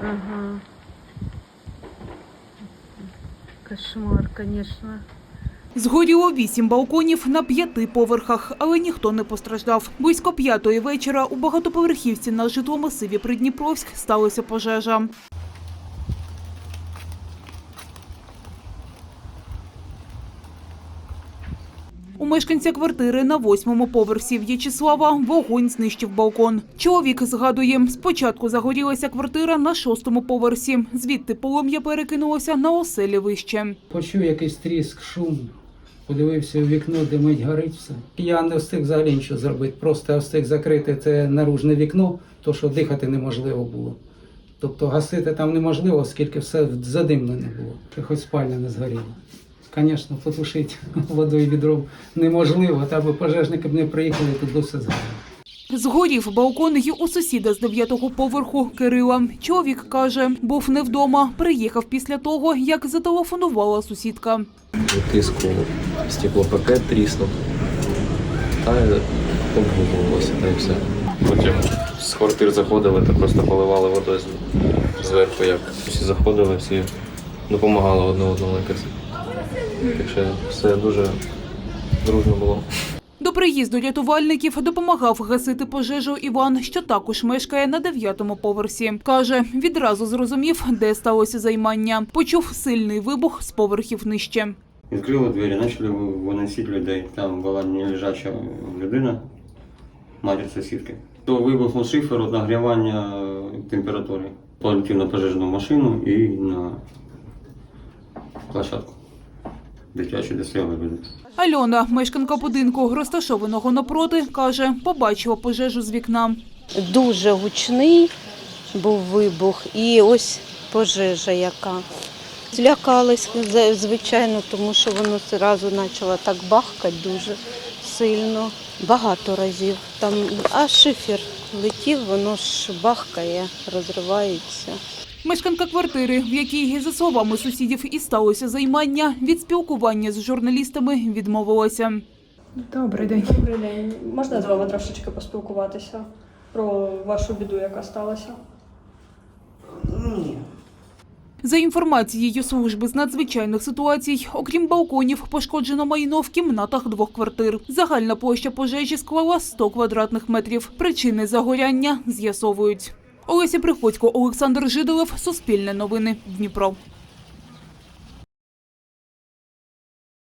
Ага. Кошмар, звісно. Згоріло вісім балконів на п'яти поверхах, але ніхто не постраждав. Близько п'ятої вечора у багатоповерхівці на житломасиві Придніпровськ сталася пожежа. У мешканця квартири на восьмому поверсі В'ячеслава вогонь знищив балкон. Чоловік згадує, спочатку загорілася квартира на шостому поверсі. Звідти полум'я перекинулося на оселі вище. Почув якийсь тріск, шум, подивився у вікно, димить, горить все. Я не встиг взагалі нічого зробити, просто встиг закрити це наружне вікно, то що дихати неможливо було. Тобто гасити там неможливо, оскільки все задимлене було, хоч спальня не згоріла. Звісно, потушити водою відром неможливо, та би пожежники б не приїхали, тут би все згоріло. Згорів балкон і у сусіда з дев'ятого поверху Кирила. Чоловік каже, був не вдома. Приїхав після того, як зателефонувала сусідка. тиску стеклопакет тріснув та обвуглилося, та й все. Потім з квартир заходили та просто поливали водою зверху, як всі заходили, всі допомагали одне одному якось. Так що все дуже дружно було. До приїзду рятувальників допомагав гасити пожежу Іван, що також мешкає на дев'ятому поверсі. Каже, відразу зрозумів, де сталося займання. Почув сильний вибух з поверхів нижче. Відкрили двері, почали виносити людей. Там була нележача людина, матір сусідки. То вибухнув шифер нагрівання температури. Полетів на пожежну машину і на площадку. Дитячу, де стояли. Альона, мешканка будинку, розташованого напроти, каже, побачила пожежу з вікна. Дуже гучний був вибух і ось пожежа яка. Злякалась, звичайно, тому що воно одразу почало так бахкати дуже сильно, багато разів. Там, а шифер летів, воно ж бахкає, розривається. Мешканка квартири, в якій, за словами сусідів, і сталося займання, від спілкування з журналістами відмовилася. Добрий день. Добрий день. Можна з вами трошечки поспілкуватися про вашу біду, яка сталася? За інформацією служби з надзвичайних ситуацій, окрім балконів, пошкоджено майно в кімнатах двох квартир. Загальна площа пожежі склала 100 квадратних метрів. Причини загоряння з'ясовують. Олеся Приходько, Олександр Жидолев, Суспільне новини, Дніпро.